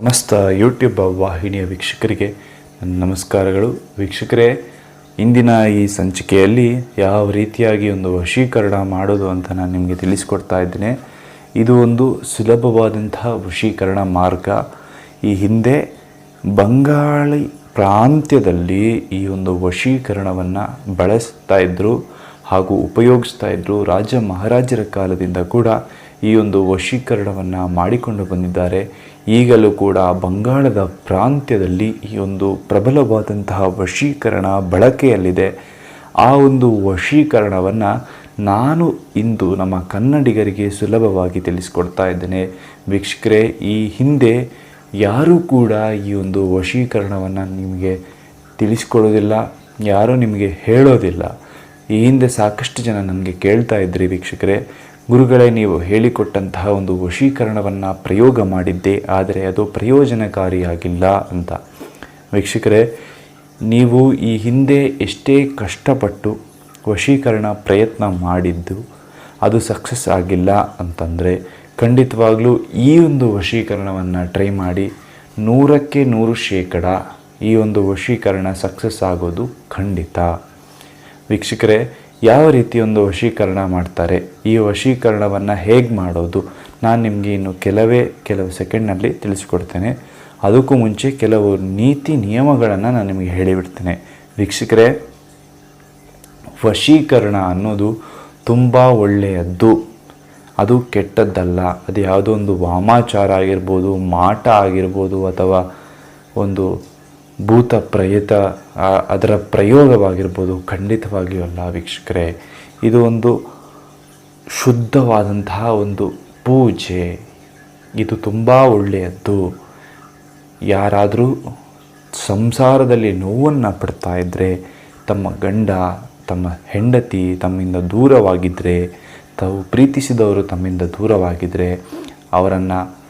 ಸಮಸ್ತ ಯೂಟ್ಯೂಬ್ ವಾಹಿನಿಯ ವೀಕ್ಷಕರಿಗೆ ನಮಸ್ಕಾರಗಳು. ವೀಕ್ಷಕರೇ, ಇಂದಿನ ಈ ಸಂಚಿಕೆಯಲ್ಲಿ ಯಾವ ರೀತಿಯಾಗಿ ಒಂದು ವಶೀಕರಣ ಮಾಡೋದು ಅಂತ ನಾನು ನಿಮಗೆ ತಿಳಿಸ್ಕೊಡ್ತಾ ಇದ್ದೇನೆ. ಇದು ಒಂದು ಸುಲಭವಾದಂತಹ ವಶೀಕರಣ ಮಾರ್ಗ. ಈ ಹಿಂದೆ ಬಂಗಾಳಿ ಪ್ರಾಂತ್ಯದಲ್ಲಿ ಈ ಒಂದು ವಶೀಕರಣವನ್ನು ಬಳಸ್ತಾ ಇದ್ದರು ಹಾಗೂ ಉಪಯೋಗಿಸ್ತಾ ಇದ್ದರು ರಾಜ ಮಹಾರಾಜರ ಕಾಲದಿಂದ ಕೂಡ ಈ ಒಂದು ವಶೀಕರಣವನ್ನು ಮಾಡಿಕೊಂಡು ಬಂದಿದ್ದಾರೆ. ಈಗಲೂ ಕೂಡ ಬಂಗಾಳದ ಪ್ರಾಂತ್ಯದಲ್ಲಿ ಈ ಒಂದು ಪ್ರಬಲವಾದಂತಹ ವಶೀಕರಣ ಬಳಕೆಯಲ್ಲಿದೆ. ಆ ಒಂದು ವಶೀಕರಣವನ್ನು ನಾನು ಇಂದು ನಮ್ಮ ಕನ್ನಡಿಗರಿಗೆ ಸುಲಭವಾಗಿ ತಿಳಿಸ್ಕೊಡ್ತಾ ಇದ್ದೇನೆ. ವೀಕ್ಷಕರೇ, ಈ ಹಿಂದೆ ಯಾರೂ ಕೂಡ ಈ ಒಂದು ವಶೀಕರಣವನ್ನು ನಿಮಗೆ ತಿಳಿಸ್ಕೊಡೋದಿಲ್ಲ, ಯಾರೂ ನಿಮಗೆ ಹೇಳೋದಿಲ್ಲ. ಈ ಹಿಂದೆ ಸಾಕಷ್ಟು ಜನ ನನಗೆ ಕೇಳ್ತಾ ಇದ್ರಿ ವೀಕ್ಷಕರೇ. ಗುರುಗಳೇ, ನೀವು ಹೇಳಿಕೊಟ್ಟಂತಹ ಒಂದು ವಶೀಕರಣವನ್ನು ಪ್ರಯೋಗ ಮಾಡಿದ್ದೆ, ಆದರೆ ಅದು ಪ್ರಯೋಜನಕಾರಿಯಾಗಿಲ್ಲ ಅಂತ. ವೀಕ್ಷಕರೇ, ನೀವು ಈ ಹಿಂದೆ ಎಷ್ಟೇ ಕಷ್ಟಪಟ್ಟು ವಶೀಕರಣ ಪ್ರಯತ್ನ ಮಾಡಿದ್ದು, ಅದು ಸಕ್ಸಸ್ ಆಗಿಲ್ಲ ಅಂತಂದರೆ ಖಂಡಿತವಾಗಲೂ ಈ ಒಂದು ವಶೀಕರಣವನ್ನು ಟ್ರೈ ಮಾಡಿ, ನೂರಕ್ಕೆ ನೂರು ಶೇಕಡ ಈ ಒಂದು ವಶೀಕರಣ ಸಕ್ಸಸ್ ಆಗೋದು ಖಂಡಿತ. ವೀಕ್ಷಕರೇ ಯಾವ ರೀತಿ ಒಂದು ವಶೀಕರಣ ಮಾಡ್ತಾರೆ? ಈ ವಶೀಕರಣವನ್ನು ಹೇಗೆ ಮಾಡೋದು? ನಾನು ನಿಮಗೆ ಇನ್ನು ಕೆಲವೇ ಕೆಲವು ಸೆಕೆಂಡ್ನಲ್ಲಿ ತಿಳಿಸ್ಕೊಡ್ತೇನೆ. ಅದಕ್ಕೂ ಮುಂಚೆ ಕೆಲವು ನೀತಿ ನಿಯಮಗಳನ್ನು ನಾನು ನಿಮಗೆ ಹೇಳಿಬಿಡ್ತೇನೆ. ವೀಕ್ಷಕರೇ, ವಶೀಕರಣ ಅನ್ನೋದು ತುಂಬ ಒಳ್ಳೆಯದ್ದು. ಅದು ಕೆಟ್ಟದ್ದಲ್ಲ. ಅದು ಯಾವುದೋ ಒಂದು ವಾಮಾಚಾರ ಆಗಿರ್ಬೋದು, ಮಾಟ ಆಗಿರ್ಬೋದು ಅಥವಾ ಒಂದು ಭೂತ ಪ್ರಯತ ಅದರ ಪ್ರಯೋಗವಾಗಿರ್ಬೋದು, ಖಂಡಿತವಾಗಿಯೂ ಅಲ್ಲ ವೀಕ್ಷಕರೇ. ಇದು ಒಂದು ಶುದ್ಧವಾದಂತಹ ಒಂದು ಪೂಜೆ. ಇದು ತುಂಬ ಒಳ್ಳೆಯದ್ದು. ಯಾರಾದರೂ ಸಂಸಾರದಲ್ಲಿ ನೋವನ್ನು ಪಡ್ತಾ ಇದ್ದರೆ ತಮ್ಮ ಗಂಡ, ತಮ್ಮ ಹೆಂಡತಿ ತಮ್ಮಿಂದ ದೂರವಾಗಿದ್ದರೆ ತಾವು ಪ್ರೀತಿಸಿದವರು ತಮ್ಮಿಂದ ದೂರವಾಗಿದ್ದರೆ ಅವರನ್ನು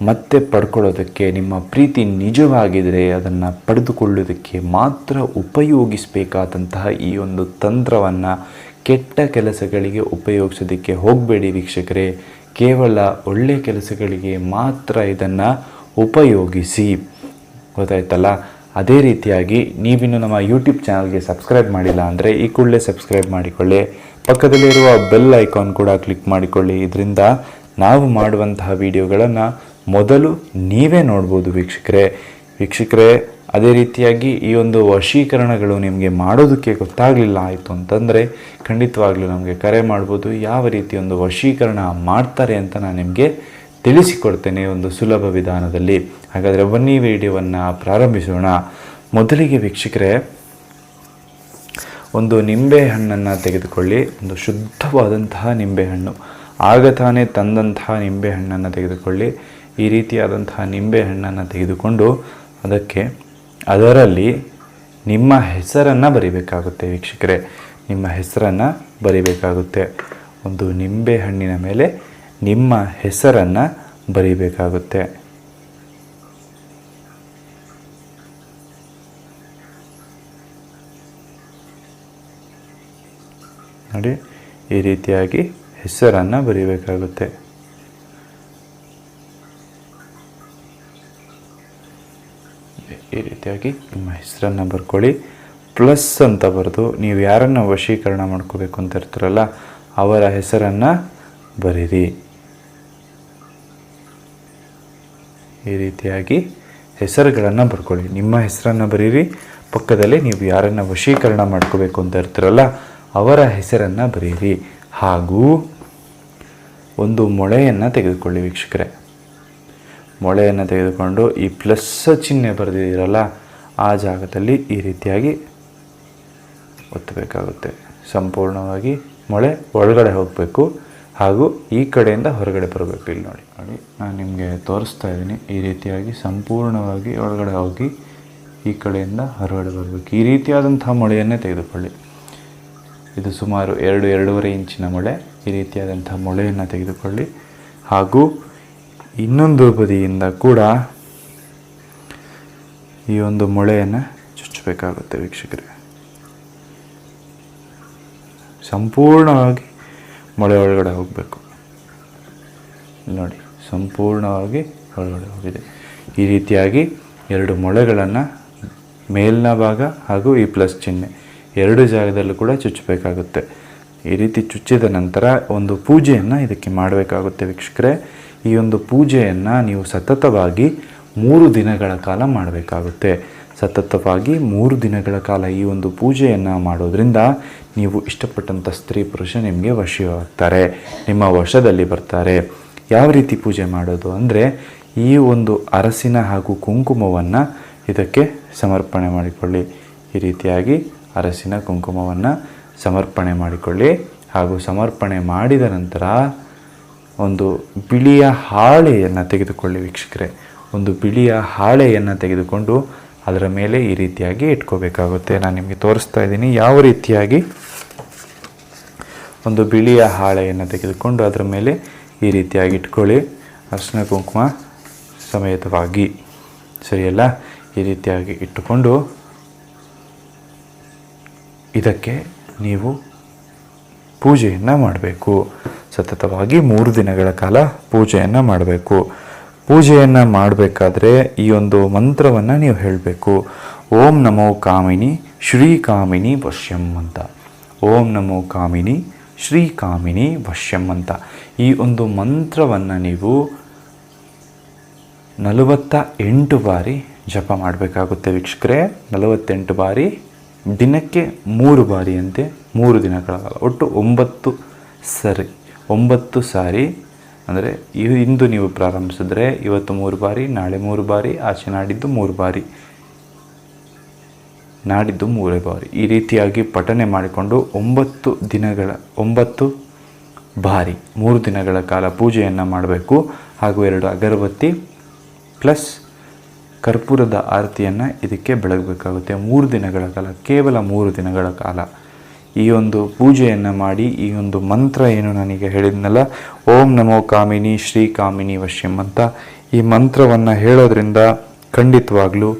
ಮತ್ತೆ ಪಡ್ಕೊಳ್ಳೋದಕ್ಕೆ, ನಿಮ್ಮ ಪ್ರೀತಿ ನಿಜವಾಗಿದ್ದರೆ ಅದನ್ನು ಪಡೆದುಕೊಳ್ಳೋದಕ್ಕೆ ಮಾತ್ರ ಉಪಯೋಗಿಸಬೇಕಾದಂತಹ ಈ ಒಂದು ತಂತ್ರವನ್ನು ಕೆಟ್ಟ ಕೆಲಸಗಳಿಗೆ ಉಪಯೋಗಿಸೋದಕ್ಕೆ ಹೋಗಬೇಡಿ ವೀಕ್ಷಕರೇ. ಕೇವಲ ಒಳ್ಳೆಯ ಕೆಲಸಗಳಿಗೆ ಮಾತ್ರ ಇದನ್ನು ಉಪಯೋಗಿಸಿ. ಗೊತ್ತಾಯ್ತಲ್ಲ? ಅದೇ ರೀತಿಯಾಗಿ ನೀವಿನ್ನು ನಮ್ಮ ಯೂಟ್ಯೂಬ್ ಚಾನಲ್ಗೆ ಸಬ್ಸ್ಕ್ರೈಬ್ ಮಾಡಿಲ್ಲ ಅಂದರೆ ಈ ಕೂಡಲೇ ಸಬ್ಸ್ಕ್ರೈಬ್ ಮಾಡಿಕೊಳ್ಳಿ. ಪಕ್ಕದಲ್ಲಿರುವ ಬೆಲ್ ಐಕಾನ್ ಕೂಡ ಕ್ಲಿಕ್ ಮಾಡಿಕೊಳ್ಳಿ. ಇದರಿಂದ ನಾವು ಮಾಡುವಂತಹ ವಿಡಿಯೋಗಳನ್ನು ಮೊದಲು ನೀವೇ ನೋಡ್ಬೋದು ವೀಕ್ಷಕರೇ. ವೀಕ್ಷಕರೇ, ಅದೇ ರೀತಿಯಾಗಿ ಈ ಒಂದು ವಶೀಕರಣಗಳು ನಿಮಗೆ ಮಾಡೋದಕ್ಕೆ ಗೊತ್ತಾಗಲಿಲ್ಲ ಆಯಿತು ಅಂತಂದರೆ ಖಂಡಿತವಾಗ್ಲೂ ನಮಗೆ ಕರೆ ಮಾಡ್ಬೋದು, ಯಾವ ರೀತಿ ಒಂದು ವಶೀಕರಣ ಮಾಡ್ತಾರೆ ಅಂತ ನಾನು ನಿಮಗೆ ತಿಳಿಸಿಕೊಡ್ತೇನೆ ಒಂದು ಸುಲಭ ವಿಧಾನದಲ್ಲಿ. ಹಾಗಾದರೆ ಬನ್ನಿ ವಿಡಿಯೋವನ್ನು ಪ್ರಾರಂಭಿಸೋಣ. ಮೊದಲಿಗೆ ವೀಕ್ಷಕರೇ, ಒಂದು ನಿಂಬೆ ಹಣ್ಣನ್ನು ತೆಗೆದುಕೊಳ್ಳಿ. ಒಂದು ಶುದ್ಧವಾದಂತಹ ನಿಂಬೆಹಣ್ಣು ಆಗ ತಾನೇ ತಂದಂತಹ ನಿಂಬೆ ಹಣ್ಣನ್ನು ತೆಗೆದುಕೊಳ್ಳಿ. ಈ ರೀತಿಯಾದಂತಹ ನಿಂಬೆ ಹಣ್ಣನ್ನು ತೆಗೆದುಕೊಂಡು ಅದಕ್ಕೆ ಅದರಲ್ಲಿ ನಿಮ್ಮ ಹೆಸರನ್ನು ಬರಿಬೇಕಾಗುತ್ತೆ ವೀಕ್ಷಕರೇ. ನಿಮ್ಮ ಹೆಸರನ್ನು ಬರಿಬೇಕಾಗುತ್ತೆ. ಒಂದು ನಿಂಬೆ ಹಣ್ಣಿನ ಮೇಲೆ ನಿಮ್ಮ ಹೆಸರನ್ನು ಬರಿಬೇಕಾಗುತ್ತೆ. ನೋಡಿ, ಈ ರೀತಿಯಾಗಿ ಹೆಸರನ್ನು ಬರೀಬೇಕಾಗುತ್ತೆ. ಈ ರೀತಿಯಾಗಿ ನಿಮ್ಮ ಹೆಸರನ್ನು ಬರ್ಕೊಳ್ಳಿ. ಪ್ಲಸ್ ಅಂತ ಬರೆದು ನೀವು ಯಾರನ್ನು ವಶೀಕರಣ ಮಾಡ್ಕೋಬೇಕು ಅಂತ ಇರ್ತೀರಲ್ಲ, ಅವರ ಹೆಸರನ್ನು ಬರೀರಿ. ಈ ರೀತಿಯಾಗಿ ಹೆಸರುಗಳನ್ನು ಬರ್ಕೊಳ್ಳಿ. ನಿಮ್ಮ ಹೆಸರನ್ನು ಬರೀರಿ. ಪಕ್ಕದಲ್ಲಿ ನೀವು ಯಾರನ್ನು ವಶೀಕರಣ ಮಾಡ್ಕೋಬೇಕು ಅಂತ ಇರ್ತೀರಲ್ಲ, ಅವರ ಹೆಸರನ್ನು ಬರೀರಿ. ಹಾಗೂ ಒಂದು ಮೊಳೆಯನ್ನು ತೆಗೆದುಕೊಳ್ಳಿ ವೀಕ್ಷಕರೇ. ಮೊಳೆಯನ್ನು ತೆಗೆದುಕೊಂಡು ಈ ಪ್ಲಸ್ ಚಿಹ್ನೆ ಬರೆದಿದ್ದೀರಲ್ಲ, ಆ ಜಾಗದಲ್ಲಿ ಈ ರೀತಿಯಾಗಿ ಒತ್ತಬೇಕಾಗುತ್ತೆ. ಸಂಪೂರ್ಣವಾಗಿ ಮೊಳೆ ಒಳಗಡೆ ಹೋಗಬೇಕು ಹಾಗೂ ಈ ಕಡೆಯಿಂದ ಹೊರಗಡೆ ಬರಬೇಕು. ಇಲ್ಲಿ ನೋಡಿ ನೋಡಿ, ನಾನು ನಿಮಗೆ ತೋರಿಸ್ತಾ ಇದ್ದೀನಿ, ಈ ರೀತಿಯಾಗಿ ಸಂಪೂರ್ಣವಾಗಿ ಒಳಗಡೆ ಹೋಗಿ ಈ ಕಡೆಯಿಂದ ಹೊರಗಡೆ ಬರಬೇಕು. ಈ ರೀತಿಯಾದಂತಹ ಮೊಳೆಯನ್ನೇ ತೆಗೆದುಕೊಳ್ಳಿ. ಇದು ಸುಮಾರು ಎರಡು, ಎರಡೂವರೆ ಇಂಚಿನ ಮೊಳೆ. ಈ ರೀತಿಯಾದಂಥ ಮೊಳೆಯನ್ನು ತೆಗೆದುಕೊಳ್ಳಿ ಹಾಗೂ ಇನ್ನೊಂದು ಬದಿಯಿಂದ ಕೂಡ ಈ ಒಂದು ಮೊಳೆಯನ್ನು ಚುಚ್ಚಬೇಕಾಗುತ್ತೆ ವೀಕ್ಷಕರೇ. ಸಂಪೂರ್ಣವಾಗಿ ಮೊಳೆ ಒಳಗಡೆ ಹೋಗಬೇಕು. ನೋಡಿ, ಸಂಪೂರ್ಣವಾಗಿ ಒಳಗಡೆ ಹೋಗಿದೆ. ಈ ರೀತಿಯಾಗಿ ಎರಡು ಮೊಳೆಗಳನ್ನು ಮೇಲಿನ ಭಾಗ ಹಾಗೂ ಈ ಪ್ಲಸ್ ಚಿಹ್ನೆ ಎರಡು ಜಾಗದಲ್ಲೂ ಕೂಡ ಚುಚ್ಚಬೇಕಾಗುತ್ತೆ. ಈ ರೀತಿ ಚುಚ್ಚಿದ ನಂತರ ಒಂದು ಪೂಜೆಯನ್ನು ಇದಕ್ಕೆ ಮಾಡಬೇಕಾಗುತ್ತೆ ವೀಕ್ಷಕರೇ. ಈ ಒಂದು ಪೂಜೆಯನ್ನು ನೀವು ಸತತವಾಗಿ ಮೂರು ದಿನಗಳ ಕಾಲ ಮಾಡಬೇಕಾಗುತ್ತೆ. ಸತತವಾಗಿ ಮೂರು ದಿನಗಳ ಕಾಲ ಈ ಒಂದು ಪೂಜೆಯನ್ನು ಮಾಡೋದ್ರಿಂದ ನೀವು ಇಷ್ಟಪಟ್ಟಂಥ ಸ್ತ್ರೀ ಪುರುಷ ನಿಮಗೆ ವಶವಾಗ್ತಾರೆ. ನಿಮ್ಮ ವಶದಲ್ಲಿ ಬರ್ತಾರೆ. ಯಾವ ರೀತಿ ಪೂಜೆ ಮಾಡೋದು ಅಂದರೆ ಈ ಒಂದು ಅರಸಿನ ಹಾಗೂ ಕುಂಕುಮವನ್ನು ಇದಕ್ಕೆ ಸಮರ್ಪಣೆ ಮಾಡಿಕೊಳ್ಳಿ. ಈ ರೀತಿಯಾಗಿ ಅರಸಿನ ಕುಂಕುಮವನ್ನು ಸಮರ್ಪಣೆ ಮಾಡಿಕೊಳ್ಳಿ ಹಾಗೂ ಸಮರ್ಪಣೆ ಮಾಡಿದ ನಂತರ ಒಂದು ಬಿಳಿಯ ಹಾಳೆಯನ್ನು ತೆಗೆದುಕೊಳ್ಳಿ ವೀಕ್ಷಕರೇ. ಒಂದು ಬಿಳಿಯ ಹಾಳೆಯನ್ನು ತೆಗೆದುಕೊಂಡು ಅದರ ಮೇಲೆ ಈ ರೀತಿಯಾಗಿ ಇಟ್ಕೋಬೇಕಾಗುತ್ತೆ. ನಾನು ನಿಮಗೆ ತೋರಿಸ್ತಾ ಇದ್ದೀನಿ ಯಾವ ರೀತಿಯಾಗಿ ಒಂದು ಬಿಳಿಯ ಹಾಳೆಯನ್ನು ತೆಗೆದುಕೊಂಡು ಅದರ ಮೇಲೆ ಈ ರೀತಿಯಾಗಿ ಇಟ್ಕೊಳ್ಳಿ. ಅರ್ಶಿನ ಕುಂಕುಮ ಸಮೇತವಾಗಿ. ಸರಿಯಲ್ಲ? ಈ ರೀತಿಯಾಗಿ ಇಟ್ಟುಕೊಂಡು ಇದಕ್ಕೆ ನೀವು ಪೂಜೆಯನ್ನು ಮಾಡಬೇಕು. ಸತತವಾಗಿ ಮೂರು ದಿನಗಳ ಕಾಲ ಪೂಜೆಯನ್ನು ಮಾಡಬೇಕು. ಪೂಜೆಯನ್ನು ಮಾಡಬೇಕಾದ್ರೆ ಈ ಒಂದು ಮಂತ್ರವನ್ನು ನೀವು ಹೇಳಬೇಕು. ಓಂ ನಮೋ ಕಾಮಿನಿ ಶ್ರೀ ಕಾಮಿನಿ ವಶ್ಯಂ ಅಂತ. ಓಂ ನಮೋ ಕಾಮಿನಿ ಶ್ರೀ ಕಾಮಿನಿ ವಶ್ಯಂ ಅಂತ. ಈ ಒಂದು ಮಂತ್ರವನ್ನು ನೀವು ನಲವತ್ತ ಎಂಟು ಬಾರಿ ಜಪ ಮಾಡಬೇಕಾಗುತ್ತೆ ವೀಕ್ಷಕರೇ. ನಲವತ್ತೆಂಟು ಬಾರಿ, ದಿನಕ್ಕೆ ಮೂರು ಬಾರಿಯಂತೆ ಮೂರು ದಿನಗಳ ಕಾಲ. ಒಟ್ಟು ಒಂಬತ್ತು ಸರಿ. ಒಂಬತ್ತು ಸಾರಿ, ಅಂದರೆ ಇಂದು ನೀವು ಪ್ರಾರಂಭಿಸಿದ್ರೆ ಇವತ್ತು ಮೂರು ಬಾರಿ, ನಾಳೆ ಮೂರು ಬಾರಿ, ಆಚೆ ನಾಡಿದ್ದು ಮೂರು ಬಾರಿ, ನಾಡಿದ್ದು ಮೂರೇ ಬಾರಿ. ಈ ರೀತಿಯಾಗಿ ಪಠನೆ ಮಾಡಿಕೊಂಡು ಒಂಬತ್ತು ದಿನಗಳ, ಒಂಬತ್ತು ಬಾರಿ, ಮೂರು ದಿನಗಳ ಕಾಲ ಪೂಜೆಯನ್ನು ಮಾಡಬೇಕು. ಹಾಗೂ ಎರಡು ಅಗರಬತ್ತಿ ಪ್ಲಸ್ ಕರ್ಪೂರದ ಆರತಿಯನ್ನು ಇದಕ್ಕೆ ಬೆಳಗಬೇಕಾಗುತ್ತೆ. ಮೂರು ದಿನಗಳ ಕಾಲ, ಕೇವಲ ಮೂರು ದಿನಗಳ ಕಾಲ. ಈ ಒಂದು ಪೂಜೆಯನ್ನು ಮಾಡಿ, ಈ ಒಂದು ಮಂತ್ರ ಏನು ನನಗೆ ಹೇಳಿದ್ನಲ್ಲ, ಓಂ ನಮೋ ಕಾಮಿನಿ, ಶ್ರೀ ಕಾಮಿನಿ ವಶ್ಯಂ ಅಂತ, ಈ ಮಂತ್ರವನ್ನು ಹೇಳೋದ್ರಿಂದ ಖಂಡಿತವಾಗ್ಲೂ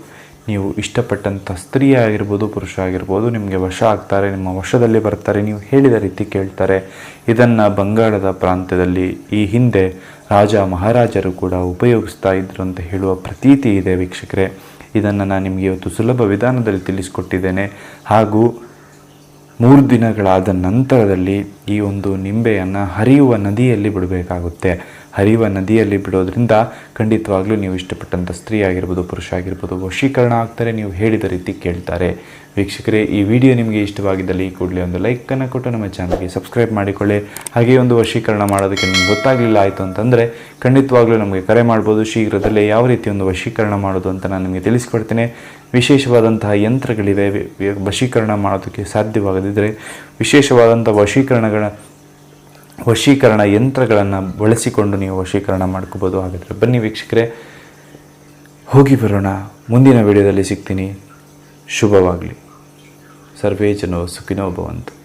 ನೀವು ಇಷ್ಟಪಟ್ಟಂಥ ಸ್ತ್ರೀ ಆಗಿರ್ಬೋದು, ಪುರುಷ ಆಗಿರ್ಬೋದು, ನಿಮಗೆ ವಶ ಆಗ್ತಾರೆ, ನಿಮ್ಮ ವಶದಲ್ಲಿ ಬರ್ತಾರೆ, ನೀವು ಹೇಳಿದ ರೀತಿ ಕೇಳ್ತಾರೆ. ಇದನ್ನು ಬಂಗಾಳದ ಪ್ರಾಂತ್ಯದಲ್ಲಿ ಈ ಹಿಂದೆ ರಾಜ ಮಹಾರಾಜರು ಕೂಡ ಉಪಯೋಗಿಸ್ತಾ ಇದ್ರು ಅಂತ ಹೇಳುವ ಪ್ರತೀತಿ ಇದೆ ವೀಕ್ಷಕರೇ. ಇದನ್ನು ನಾನು ನಿಮಗೆ ಇವತ್ತು ಸುಲಭ ವಿಧಾನದಲ್ಲಿ ತಿಳಿಸ್ಕೊಟ್ಟಿದ್ದೇನೆ. ಹಾಗೂ ಮೂರು ದಿನಗಳಾದ ನಂತರದಲ್ಲಿ ಈ ಒಂದು ನಿಂಬೆಯನ್ನು ಹರಿಯುವ ನದಿಯಲ್ಲಿ ಬಿಡಬೇಕಾಗುತ್ತೆ. ಹರಿಯುವ ನದಿಯಲ್ಲಿ ಬಿಡೋದ್ರಿಂದ ಖಂಡಿತವಾಗ್ಲೂ ನೀವು ಇಷ್ಟಪಟ್ಟಂಥ ಸ್ತ್ರೀ ಆಗಿರ್ಬೋದು, ಪುರುಷ ಆಗಿರ್ಬೋದು, ವಶೀಕರಣ ಆಗ್ತಾರೆ ನೀವು ಹೇಳಿದ ರೀತಿ ಕೇಳ್ತಾರೆ. ವೀಕ್ಷಕರೇ, ಈ ವಿಡಿಯೋ ನಿಮಗೆ ಇಷ್ಟವಾಗಿದ್ದಲ್ಲಿ ಈ ಕೂಡಲೇ ಒಂದು ಲೈಕನ್ನು ಕೊಟ್ಟು ನಮ್ಮ ಚಾನಲ್ಗೆ ಸಬ್ಸ್ಕ್ರೈಬ್ ಮಾಡಿಕೊಳ್ಳಿ. ಹಾಗೆ ಒಂದು ವಶೀಕರಣ ಮಾಡೋದಕ್ಕೆ ನಿಮ್ಗೆ ಗೊತ್ತಾಗಲಿಲ್ಲ ಆಯಿತು ಅಂತಂದರೆ ಖಂಡಿತವಾಗ್ಲೂ ನಮಗೆ ಕರೆ ಮಾಡ್ಬೋದು. ಶೀಘ್ರದಲ್ಲೇ ಯಾವ ರೀತಿ ಒಂದು ವಶೀಕರಣ ಮಾಡೋದು ಅಂತ ನಾನು ನಿಮಗೆ ತಿಳಿಸ್ಕೊಡ್ತೇನೆ. ವಿಶೇಷವಾದಂತಹ ಯಂತ್ರಗಳಿವೆ. ವಶೀಕರಣ ಮಾಡೋದಕ್ಕೆ ಸಾಧ್ಯವಾಗದಿದ್ದರೆ ವಿಶೇಷವಾದಂಥ ವಶೀಕರಣಗಳ ವಶೀಕರಣ ಯಂತ್ರಗಳನ್ನು ಬಳಸಿಕೊಂಡು ನೀವು ವಶೀಕರಣ ಮಾಡ್ಕೋಬೋದು ಹಾಗಾದರೆ. ಬನ್ನಿ ವೀಕ್ಷಕರೇ, ಹೋಗಿ ಬರೋಣ. ಮುಂದಿನ ವಿಡಿಯೋದಲ್ಲಿ ಸಿಗ್ತೀನಿ. ಶುಭವಾಗಲಿ. ಸರ್ವೇ ಜನೋ ಸುಖಿನೋ ಭವಂತು.